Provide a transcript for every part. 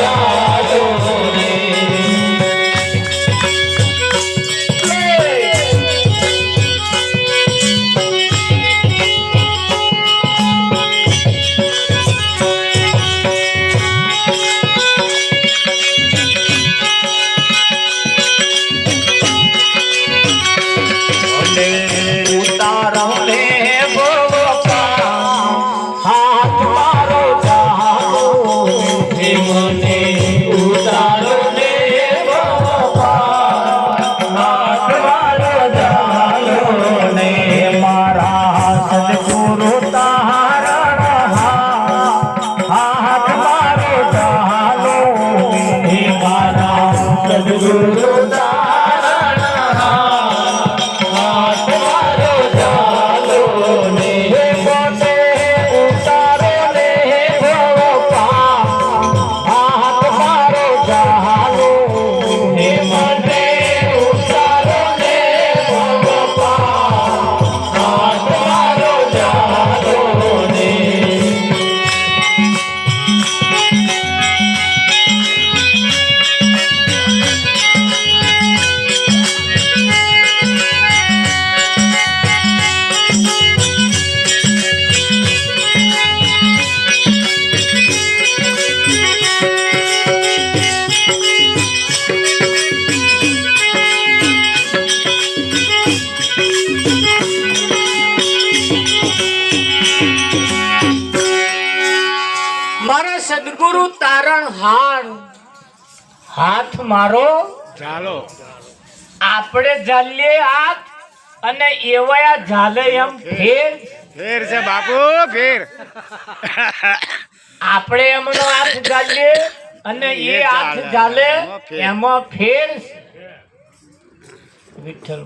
Yeah. હાથ મારો. ચાલો. આપણે ઝાલીએ હાથ અને એવાયા ઝાલે એમ ફેર. ફેર. છે બાપુ ફેર. આપણે એમનો હાથ ઝાલીએ અને એ હાથ ઝાલે, ફેર. એમાં ફેર. વિઠ્ઠલ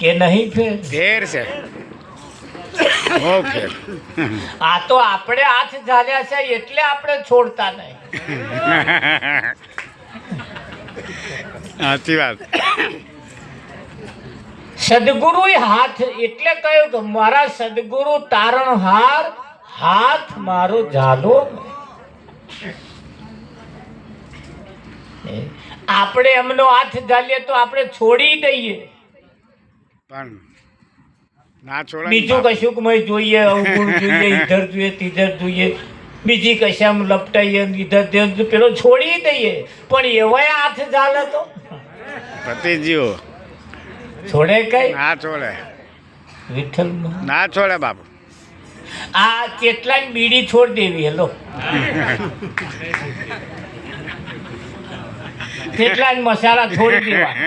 કે નહીં ફેર? ફેર છે. ફેર આ તો આપણે હાથ ઝાલ્યા છે એટલે આપણે છોડતા નહીં. સાચી વાત. સદગુરુ હાથ એટલે કહ્યું કે મારા સદગુરુ તારણ હાર હાથ મારો ઝાલો. આપણે એમનો હાથ ઝાલીએ તો આપણે છોડી દઈએ. પણ ના છોડે બીજું કશુંક કશું મય જોઈએ અવગુણ જોઈએ ઈધર જોઈએ તીધર જોઈએ. બીજી કશામ લપટાઈએ ઈધર તે પેલો છોડી દઈએ. પણ એવાય હાથ ચાલે તો? ભતીજીઓ છોડે કઈ? ના છોડે. વિઠ્ઠલ ના છોડે બાપુ. આ કેટલાય બીડી છોડ દેવી હેલો. કેટલાય મસાલા છોડી દેવા.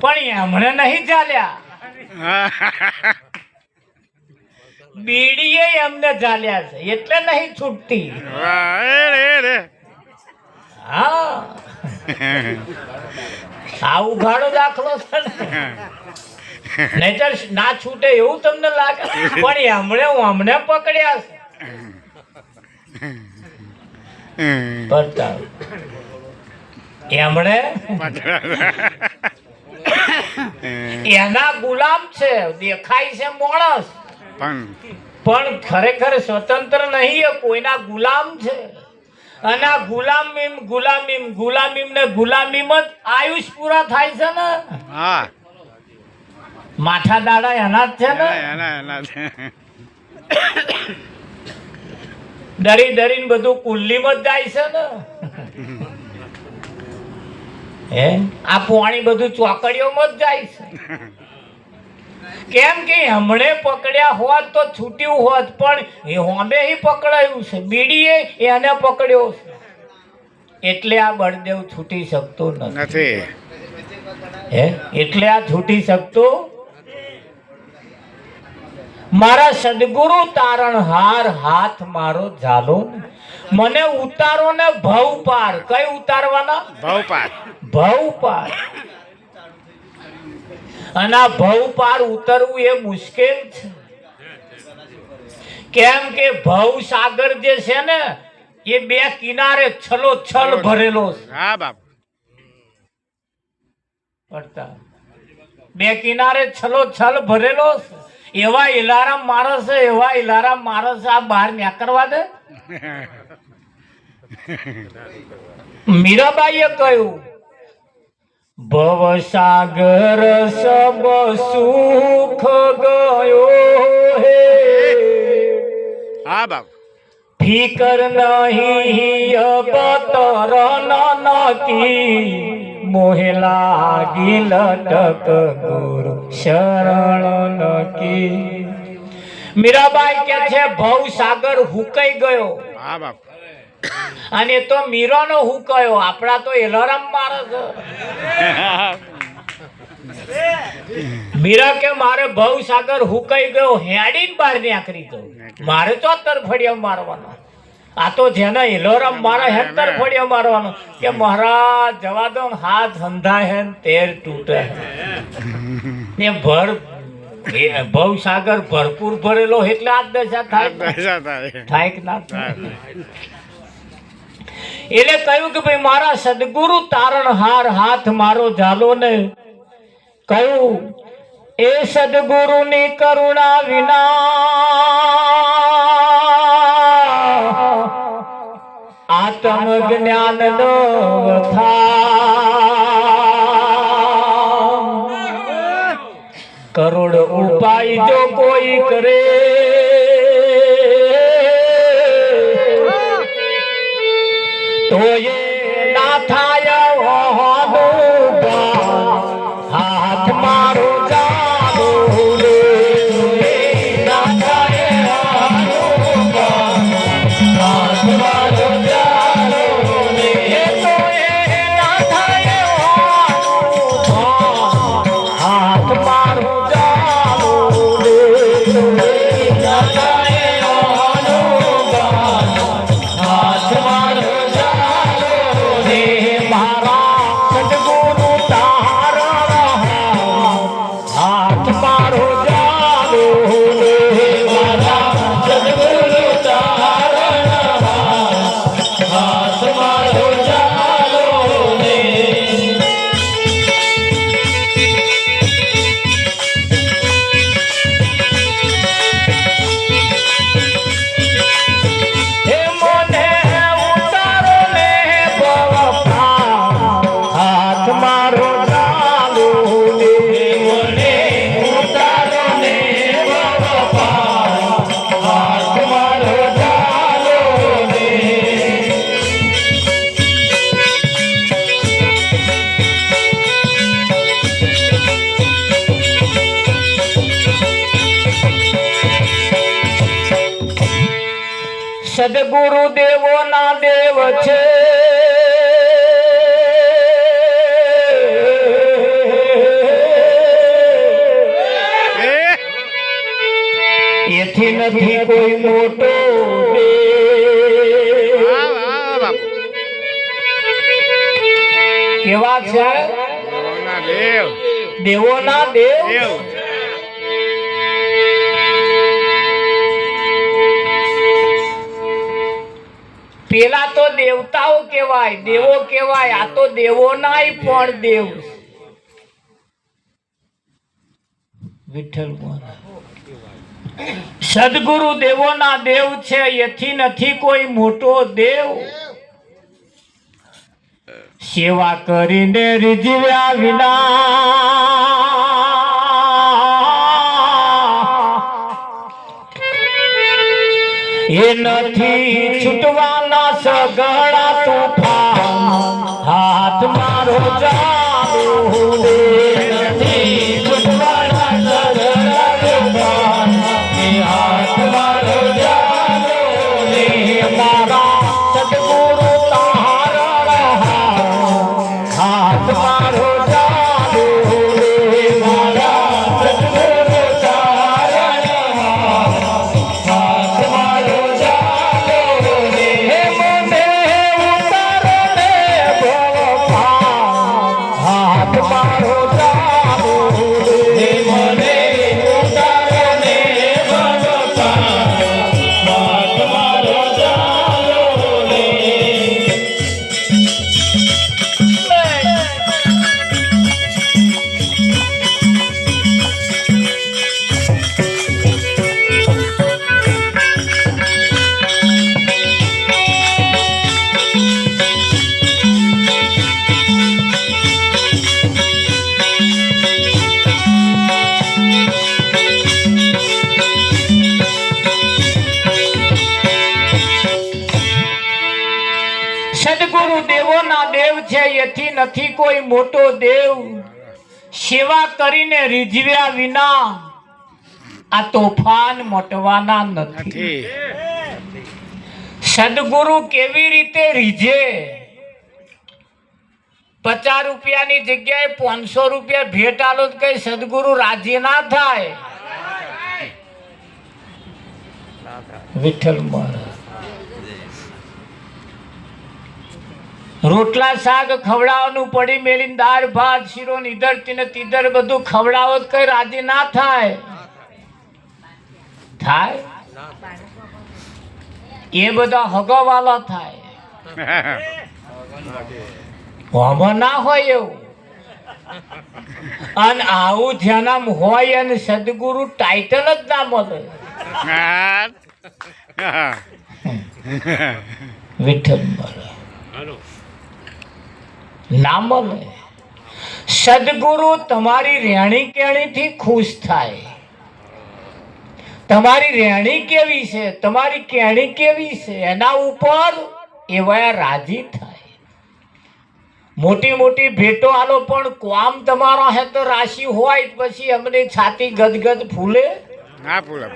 પણ હમણાં નહીં ચાલ્યા. બીડીએ એમને ચાલ્યા છે. એટલે નહીં છૂટતી. આવું. હા. આ ઉઘાડો દાખલો છે નહીતર ના છૂટે એવું તમને લાગે. પણ એમણે હમણે પકડ્યા છે. એમણે એના ગુલામ છે દેખાય છે માણસ. પણ પણ ખરેખર સ્વતંત્ર નહીં એ કોઈના ગુલામ છે. અને આ ગુલામીમ ગુલામીમ ગુલામીમ ને ગુલામીમ જ આયુષ પૂરા થાય છે ને. હા. માથા દાડા એના જ છે ને. એના એના ડરી ડરીને બધું કુલ્લીમાં જ જાય છે ને. હે? આ પાણી બધું ચોકડીઓમાં જ જાય છે. કેમ કે હમણે પકડ્યા હોત તો છૂટ્યું હોત પણ એ હોમે પકડાયું છે. બીડીએ એને પકડ્યો છે. એટલે આ બળદેવ છૂટી શકતો નથી. હે? એટલે આ છૂટી શકતો મારા સદગુરુ તારણ હાર હાથ મારો ઝાલો મને ઉતારો ને ભવ પાર. કઈ ઉતારવાના? ભવ પાર. ભવ પાર. અને આ ભવ પાર ઉતરવું એ મુશ્કેલ છે. કેમ કે ભવ સાગર જે છે ને એ બે કિનારે છલો છલ ભરેલો છે. હા બાપ. પડતા. બે કિનારે છલો છલ ભરેલો છે. એવા ઇલારામ મારસ છે એવા ઇલારામ મારસ આ બહાર નીકળવા દે. મીરાબાઈએ કહ્યું ભવસાગર સબ સુખ ગયો હે. હા બાપુ. ફિકર નહીં અબતર નકી મોહે લાગી લટક ગુરુ શરણ નકી. મીરાબાઈ કે છે ભવ સાગર હુકાઈ ગયો. હા બાપુ. અને તો મીરાનો હુકાયો આપણા તો એલારામ મારે છે મીરા કે મારે ભવ સાગર હુકાઈ ગયો? હેડીન બહાર નીકળી ગયો. મારે તો તરફડિયા મારવાનો. આ તો જેને એલોરામ મારે હે તરફડિયા મારવાનો. કે મહારાજ જવા દો હાથ હંધા હે તેર તૂટે ને ભર ભવ સાગર ભરપૂર ભરેલો એટલે આ દશા થાય. થાય. કે ના થાય. એટલે કહ્યું કે ભાઈ, મારા સદગુરુ તારણ હાર હાથ મારો જાલો ને. કહ્યું, એ સદગુરુની કરુણા વિના આત્મ જ્ઞાન નો કરોડ ઉપાય જો કોઈ કરે તો એ દેવો છે. એથી નથી કોઈ મોટો કેવા છે? દેવોના દેવ? દેવો. પેલા તો દેવતાઓ કેવાય દેવો કેવાય આ તો દેવો નાય પણ દેવ. વિઠ્ઠલ. સદગુરુ દેવોના દેવ છે, એથી નથી કોઈ મોટો દેવ. સેવા કરીને રીઝવ્યા વિના. એ નથી છૂટવાના. सगड़ा નથી કોઈ મોટો દેવ. સેવા કરીને રીઝવ્યા વિના આ તોફાન મટવાના નથી. સદગુરુ કેવી રીતે રીઝે? પચાસ રૂપિયાની જગ્યાએ પાંચસો રૂપિયા ભેટ આલો તો કઈ સદગુરુ રાજી ના થાય? વિઠ્ઠલ મહારાજ. રોટલા શાક ખવડાવવાનું પડી મેલીને દાળ ભાત શીરો નીધર તીને તીધર બધું ખવડાવો તો કઈ રાજી ના થાય. થાય? એ બધા હગવાલા થાય. આમાં ના હોય એવું. અને આવું ધ્યાનામ હોય અને સદગુરુ ટાઇટલ જ ના મળે. વિઠ્ઠલ મળે ના મળે સદગુરુ તમારી રહેણી કેણીથી ખુશ થાય. તમારી રહેણી કેવી છે? તમારી કેણી કેવી છે? એના ઉપર એવા રાજી થાય. મોટી મોટી ભેટો આલો પણ કોમ તમારો હે તો રાશિ હોય પછી અમને છાતી ગદગદ ફૂલે? ના ફૂલે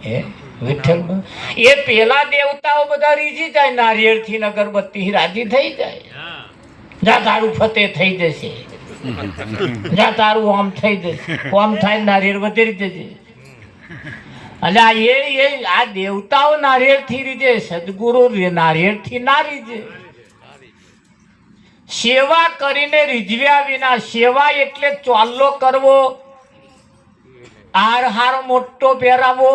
હે? વિઠ્ઠલ એ પેલા દેવતાઓ બધા રીજી જાય નારિયેળથી અગરબત્તી રાજી થઈ જાય. જા તારું ફતે થઈ જશે. જા તારું આમ થઈ જશે. આમ થાય નારિયેળ વધેરી જશે. અને આ એ એ આ દેવતાઓ નારિયેળથી રીજે સદગુરુ નારિયેળથી ના રીજે. સેવા કરીને રીઝવ્યા વિના સેવા એટલે ચોલ્લો કરવો આર હાર મોટો પહેરાવો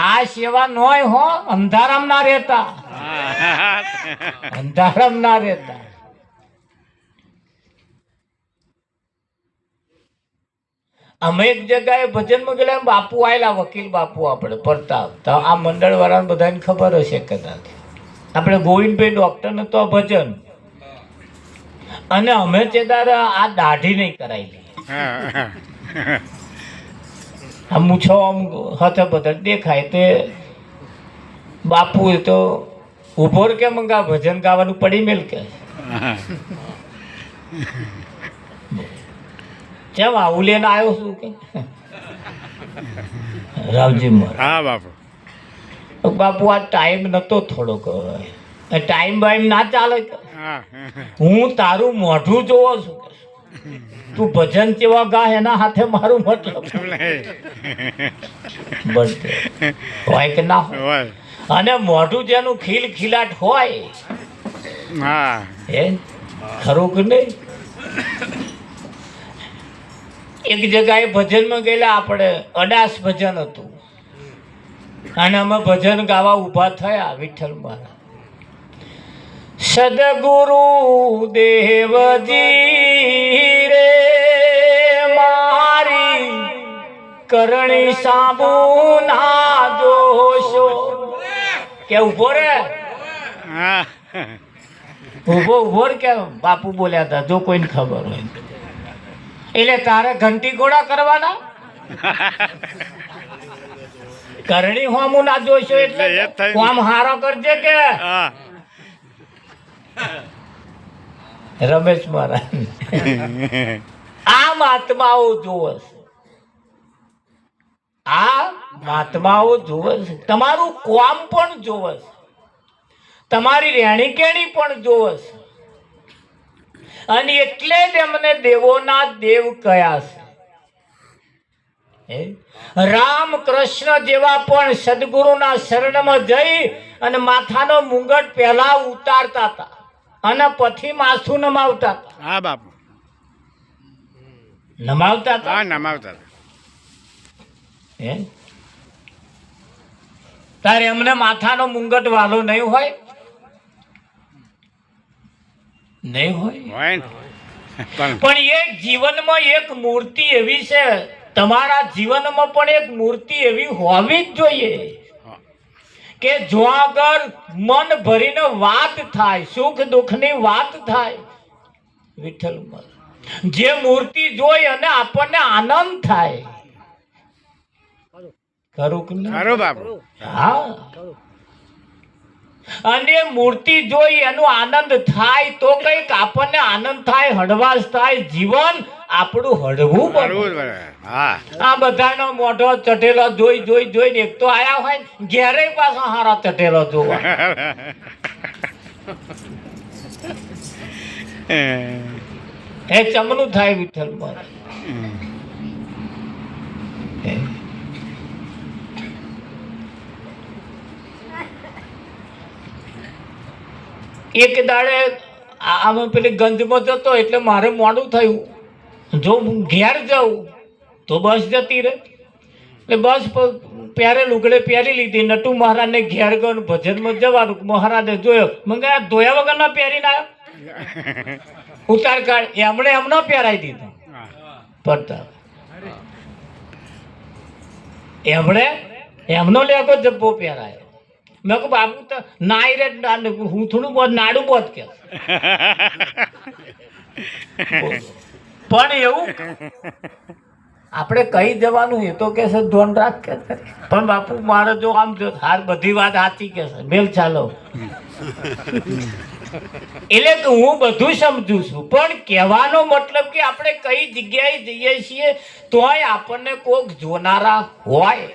આ સેવા નોય હો, અંધારામ ના રહેતા. અંધારામ ના રહેતા. અમે એક જગ્યાએ ભજનમાં ગયેલા બાપુ આવેલા વકીલ બાપુ આપણે પરતાપ તો આ મંડળ વાળાને બધાને ખબર હશે કદાચ. આપણે ગોવિંદભાઈ ડોક્ટરને તો ભજન. અને અમે ચેદાર આ દાઢી નહીં કરાયેલી આ મૂછો આમ હાથે બધા દેખાય તે બાપુ તો ઊભો કે મંગા ભજન ગાવાનું પડી મેલ કે. કેમ આવું લઈને આવ્યો છું કે? રાવજી હા બાપુ. બાપુ આ ટાઈમ નતો થોડોક ટાઈમ બાઈમ ના ચાલે હું તારું મોઢું જોવો છું કે. તું ભજન કેવા ગા એના હાથે મારું મતલબ બસ હોય કે ના હોય. અને મોઢું જેનું ખીલ ખીલાટ હોય હા? ખરું કે નહીં? એક જગ્યાએ ભજનમાં ગયેલા આપણે અડાસ ભજન હતું. અને અમે ભજન ગાવા ઊભા થયા વિઠ્ઠલ મહારાજ. સદગુરુ દેવજી રે મારી કરણી સાબુ ના દોષો. કે ઊભો રે? ઊભો ઊભો કે બાપુ બોલ્યા હતા જો કોઈને ખબર હોય. એટલે તારે ઘંટી ઘોડા કરવાના? કરણી હોમું ના જોઈશો એટલે હોમ હારો કરજે કે. હા. રમેશ મહારાજ. આ મહાત્માઓ જુએ છે. આ મહાત્માઓ જુએ છે. તમારું કોમ પણ જુએ છે. તમારી રહેણી કેણી પણ જુએ છે. અને એટલે જ એમને દેવોના દેવ કયા છે. રામ કૃષ્ણ જેવા પણ સદગુરુના શરણમાં જઈ અને માથાનો મુંગટ પહેલા ઉતારતા હતા. અને પછી માસુ નમાવતા હતા. હા બાપુ. નમાવતા હતા? હા નમાવતા હતા. હે? તારે એમને માથાનો મુંગટ વાલો નહીં હોય? નહીં હોય? હોય પણ એ જીવનમાં એક મૂર્તિ એવી છે. તમારા જીવનમાં પણ એક મૂર્તિ એવી હોવી જ જોઈએ. કે જો આગળ મન ભરીને વાત થાય સુખ દુઃખની વાત થાય વિઠ્ઠલ જે મૂર્તિ જોઈ અને આપણને આનંદ થાય. ખરું. કે? હા. અને મૂર્તિ જોઈ એનો આનંદ થાય તો કંઈક આપણને આનંદ થાય હળવાશ થાય જીવન આપણું હળવું બનવું હા. આ બધાનો મોઢો ચટેલો જોઈ જોઈ જોઈને એક તો આયા હોય ને ઘેરે પાછો હારા ચટેલો જોવા. એ ચમનું થાય વિઠ્ઠલ મહારાજ હે. એક દાડે આમ પેલી ગંજમાં જતો એટલે મારે મોડું થયું. જો હું ઘેર જાઉં તો બસ જતી રહે. એટલે બસ પ્યારે લુગડે પહેરી લીધી. નટુ મહારાજને ઘેર ગયો ભજનમાં જવાનું. મહારાજે જોયો. મને આ ધોયા વગરના પહેરીને આવ્યો? ઉતાર કાઢ. એમણે એમનો પહેરાવી દીધો. પડતા. એમણે એમનો લેગો જબ્બો પહેરાયો. કહું બાપુ તો નાઈ રે હું થોડું બહુ નાડું બહુ કે. પણ એવું આપણે કહી દેવાનું, એ તો કે છે ધોન રાખ કે પણ બાપુ, મારે જો આમ જો હાર બધી વાત સાચી કે છે. મેલ ચાલો. એટલે કે હું બધું સમજુ છું. પણ કહેવાનો મતલબ કે આપણે કઈ જગ્યાએ જઈએ છીએ, તોય આપણને કોક જોનારા હોય.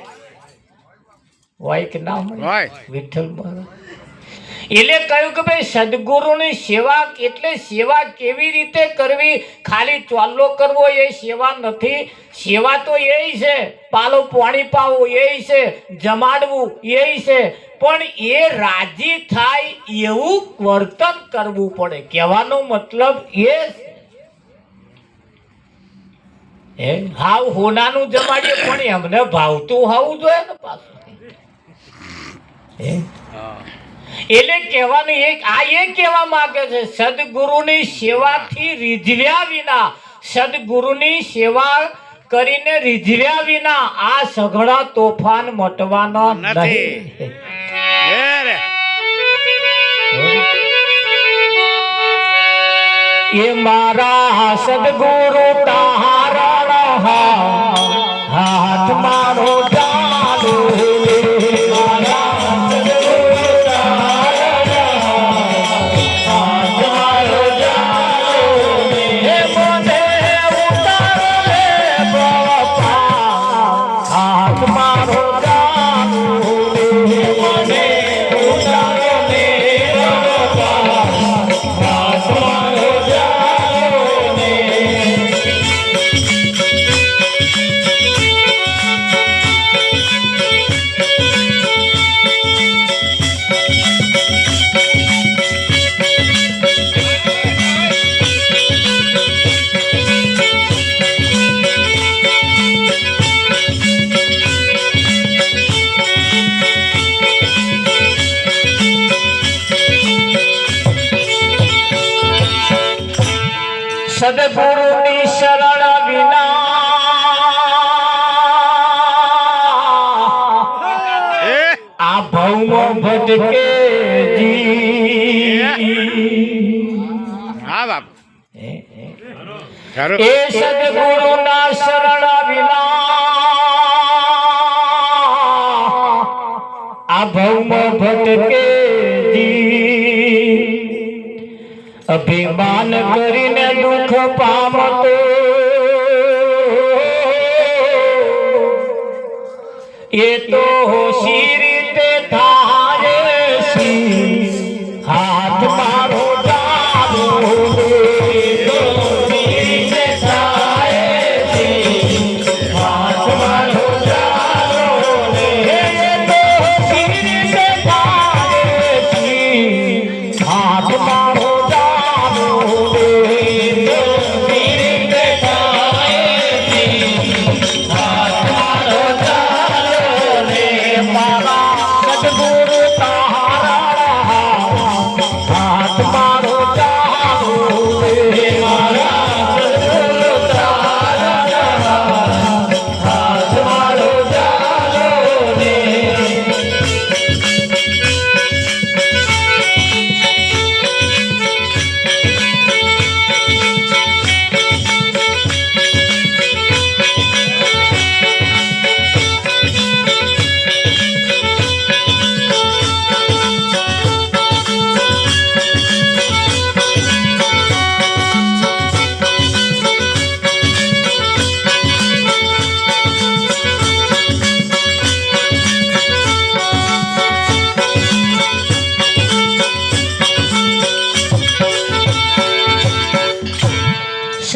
હોય કે ના હોય વિઠ્ઠલ મહારાજ એટલે કહ્યું કે ભાઈ સદગુરુની સેવા એટલે સેવા કેવી રીતે કરવી? ખાલી ચોલ્લો કરવો એ સેવા નથી. સેવા તો એ છે. પાલો પાણી પાવું એ છે. જમાડવું એ છે. પણ એ રાજી થાય એવું વર્તન કરવું પડે. કહેવાનો મતલબ એ હાવ હોનાનું જમાડીએ પણ એમને ભાવતું હોવું જોઈએ ને પાછું. એટલે કહેવાનું એક આ એ કહેવા માંગે છે સદગુરુની સેવાથી રીઝવ્યા વિના સદગુરુની સેવા કરીને રીઝવ્યા વિના આ સઘળા તોફાન મટવાના નથી. નથી એ રે. એ મારા સદગુરુ તારા ભટકે હા બાપ. એ સદગુરુ ના શરણ વિના આ ભૌમ ભટકે અભિમાન કરીને દુઃખ પામતો. એ તો સી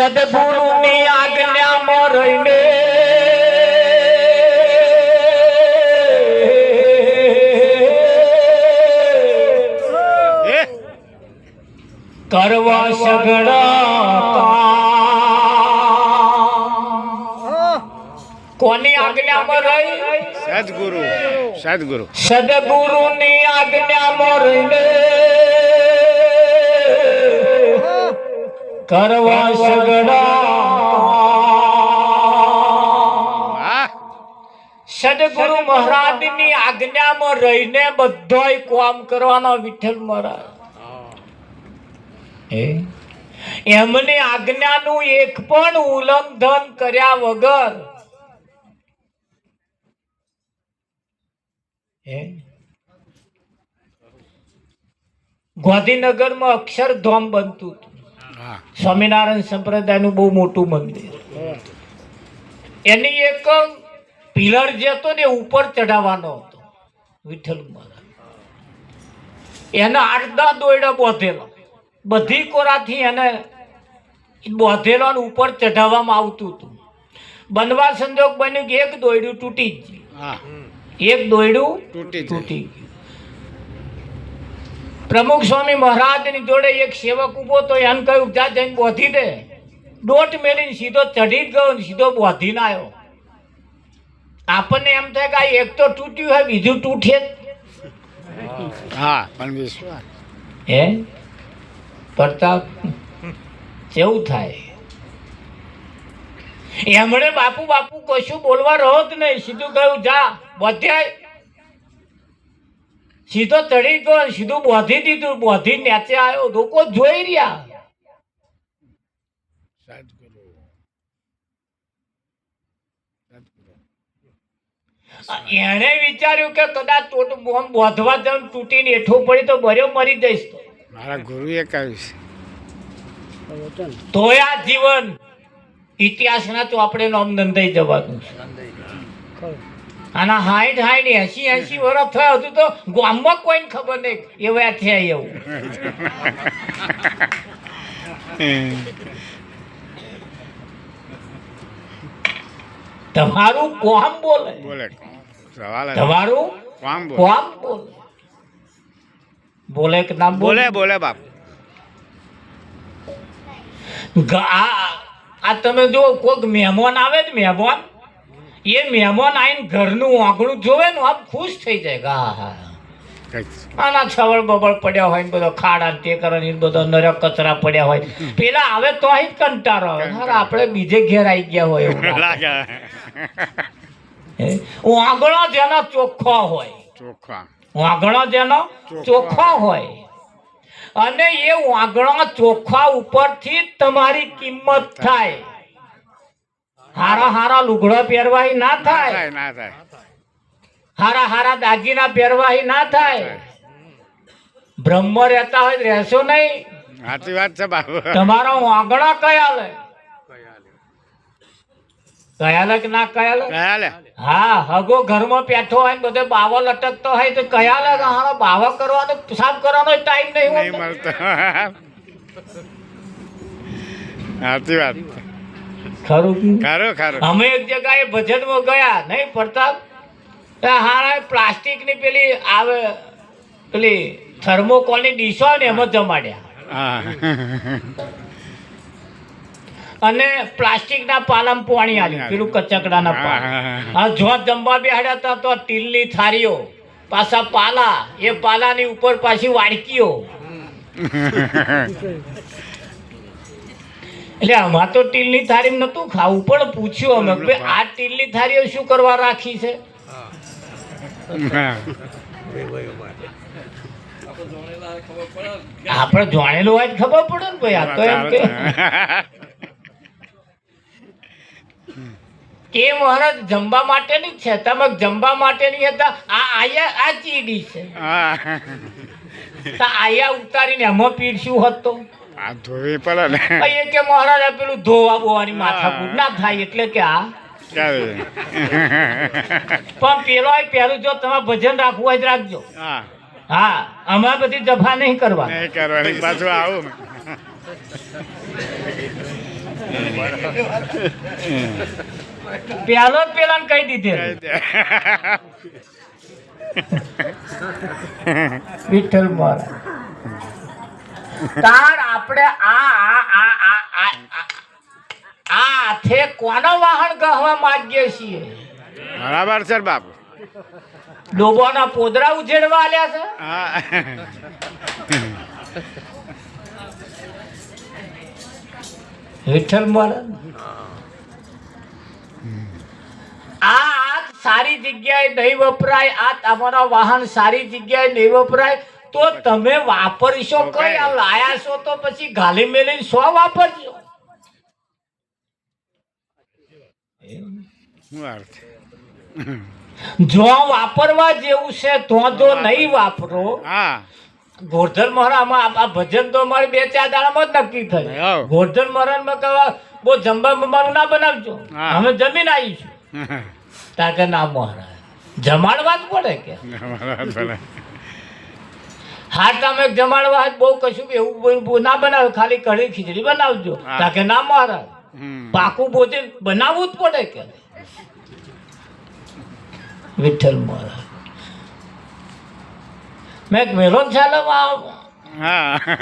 સદગુરુની આજ્ઞામાં રહીને કરવા સગડા. કોની આજ્ઞામાં રહી સદગુરુ સદગુરુ સદગુરુની આજ્ઞામાં રહીને કરવા સગડા. સદગુરુ મહારાજની આજ્ઞામાં રહીને બધાય કામ કરવાનો વિઠ્ઠલ મહારાજ. એમને આજ્ઞાનું એક પણ ઉલ્લંઘન કર્યા વગર? ગાંધીનગરમાં અક્ષરધામ બનતું હતું. સ્વામિનારાયણ સંપ્રદાયનું બહુ મોટું મંદિર. એની એક પિલર જે હતો ને ઉપર ચઢાવવાનો હતો વિઠ્ઠલ મહારાજ. એના આઠદા દોયડા બોધેલા. બધી કોરાથી એને બોધેલો ઉપર ચઢાવવામાં આવતું હતું. બનવા સંજોગ બન્યું કે એક દોયડું તૂટી જ એક દોયડું તૂટી તૂટી ગયું. પ્રમુખ સ્વામી મહારાજની જોડે એક સેવક ઊભો તો એમ કહ્યું જા જઈને બોધી દે. દોટ મેળીને સીધો ચઢી જ ગયો ને સીધો બોધીને આવ્યો આપણને એમ થાય કે આ એક તો તૂટ્યું હોય બીજું તૂટે હા પણ વિશ્વાસ હે? પ્રતાપ કેવું થાય? એમણે બાપુ બાપુ કશું બોલવા રહો જ નહીં. સીધું કહ્યું જા બધ્યાય. સીધો ચડી ગયો સીધું બોધી દીધું બોધી નેચે આવ્યો. લોકો જોઈ રહ્યા. એણે વિચાર્યું કે કદાચ બોધવા જમ તૂટીને એઠો પડી તો બર્યો મરી જઈશ તો. મારા ગુરુએ કહ્યું છે. તોય આ જીવન. ઇતિહાસના ચોપડે નામ નંદાઈ જવાનું છે. આના હાઈટ હાઈટ એસી એસી વર્ષ થયો હતું તો ગામમાં કોઈને ખબર નહીં. એવા થયા એવું. તમારું કોમ બોલે. બોલે તમારું કોમ બોલે. બોલે. બોલે કે ના બોલે? બોલે બાપ. આ આ તમે જો કોઈક મહેમાન આવે જ મહેમાન. એ મહેમાન આવીને ઘરનું આંગણું જોવે ને આમ ખુશ થઈ જાય. ગા હા હા. આના છવળ બબળ પડ્યા હોય ને બધો ખાડા તે કરે ને બધો નરક કચરા પડ્યા હોય. પેલા આવે તો અહીં કંટારો કંટાળો આવે. આપણે બીજે ઘેર આવી ગયા હોય. લાગે. આંગણો જેનો ચોખ્ખો હોય. ચોખ્ખા. વાંગણો જેનો ચોખ્ખો. હોય. અને એ વાગણો ચોખ્ખા ઉપરથી તમારી કિંમત થાય. હારા હારા લુગડા પહેરવાહી ના થાય. ના થાય હારા હારા દાગીના પહેરવાય ના થાય. બ્રહ્મ રહેતા હોય રહેશો નહીં. સાચી વાત છે બાબુ. તમારો વાંગણો કયા લે? કયા કે ના કયા લે? હા હગો ઘરમાં બેઠો હોય ને બધે બાવો લટકતો હોય તો કયા લે કે હારો બાવો કરવાનો સાફ કરવાનો ટાઈમ નહીં નહીં મળતો. સાચી વાત ખરું ખરું ખરું. અમે એક જગ્યાએ ભજનમાં ગયા નહીં પ્રતાપ? હા હારા પ્લાસ્ટિકની પેલી આવે પેલી થર્મોકોલની ડીશો ને એમાં જમાડ્યા. અને અને પ્લાસ્ટિકના પાલામાં પાણી આવ્યું પેલું કચકડાના પાલા. હા જો જમવા બેહાડ્યા હતા તો ટીલની થાળીઓ પાછા પાલા એ પાલાની ઉપર પાછી વાડકીઓ. એટલે આમાં તો ટીલની થાળી નતું ખાવું પણ પૂછ્યું અમે કે આ ટીલની થાળીઓ શું કરવા રાખી છે? આપણે જાણેલું હોય ખબર પડે ને ભાઈ આ તો એમ કે. એ મહારાજ જમવા માટેની જ છે. તમે જમવા માટેની હતા આ આયા આ ચીડી છે. આયા ઉતારીને એમાં પીરસ્યું હતો આ ધોવી પડે ને એ કે મહારાજ પેલું ધોવા બોવાની માથાકૂટ ના થાય એટલે કે આ. પણ પેલો પેલું જો તમે ભજન રાખવું હોય તો રાખજો. હા. હા અમારે બધી જફા નહીં કરવા નહીં કરવાની પાછું આવું. પેલો જ પેલા કહી દીધે વિઠ્ઠલ મહારાજ. તાર આપણે આ આ આ આ આ આ- આ હાથે કોનો વાહન ગહવા માંગીએ છીએ? બરાબર સર બાપુ. ડોબોના પોદરા ઉજેડવા આલ્યા છે? વિઠ્ઠલ મહારાજ આ આ સારી જગ્યાએ નહીં વપરાય આ તમારા વાહન સારી જગ્યાએ નહીં વપરાય તો તમે વાપરશો કઈ? આ લાયા છો તો પછી ગાલી મેલીને સો વાપરજો જો વાપરવા જેવું છે તો જો નહીં વાપરો ગોર્ધન મહારાજમાં આ- ભજન તો મારે બે ચાર દાડામાં જ નક્કી થયું. ગોરધન મહારાજમાં કહેવા બહુ જમવા બમવાનું ના બનાવજો. અમે જમીન આવીશું. તાકે ના મહારાજ. જમાડવા જ પડે કે? હા જમાડવા જ બહુ કશું એવું ના બનાવે ખાલી કઢી ખીચડી બનાવજો. તાકે ના મારા પાકું ભોજન બનાવવું જ પડે કે? વિઠ્ઠલ મારા મેં એક મેલો ચાલવા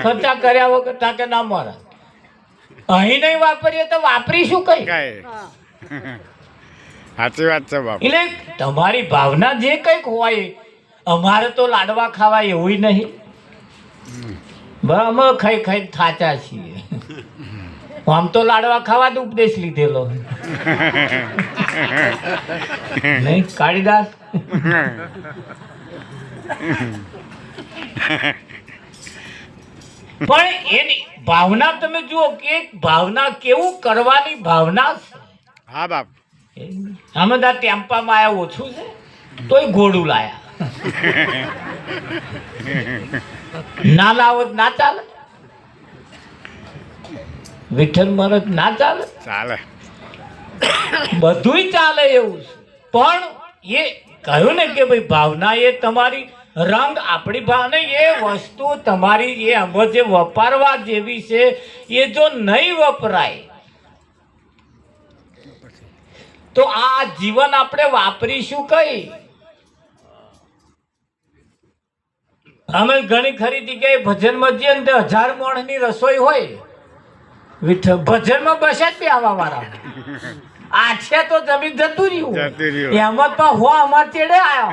ખર્ચા કર્યા વગર તાકે ના મારા અહીં નહીં વાપરીએ તો વાપરીશું કઈ? સાચી વાત છે બાપુ. એટલે તમારી ભાવના જે કંઈક હોય અમારે તો લાડવા ખાવા એવું નહીં. અમે ખાઈ ખાઈ થાચા છીએ. આમ તો લાડવા ખાવા જ ઉપદેશ લીધેલો. નહીં કાળીદાસ પણ એની ભાવના તમે જુઓ કે ભાવના કેવું કરવાની ભાવના છે. હા બાપ. અમે દા ટેમ્પામાં આયા ઓછું છે તોય ઘોડું લાયા. ના લાવો ના ચાલે. વિઠ્ઠલ મહારાજ ના ચાલે. ચાલે. બધુંય ચાલે એવું પણ એ કહ્યું ને કે ભાઈ ભાવના એ તમારી રંગ આપણી ભાવના એ વસ્તુ તમારી એ આમાં જે વપારવા જેવી છે એ જો નહીં વપરાય તો આ જીવન આપણે વાપરીશું કઈ? અમે ઘણી ખરી જગ્યાએ ભજનમાં જઈએ ને તો હજાર માણસની રસોઈ હોય. વિઠ્ઠલ ભજનમાં બસે જ બે આવા વાળા. આ છે તો જમીન જતું રહ્યું. જતું રહ્યું. એમાં તો હો અમાર ચેડે આવ્યો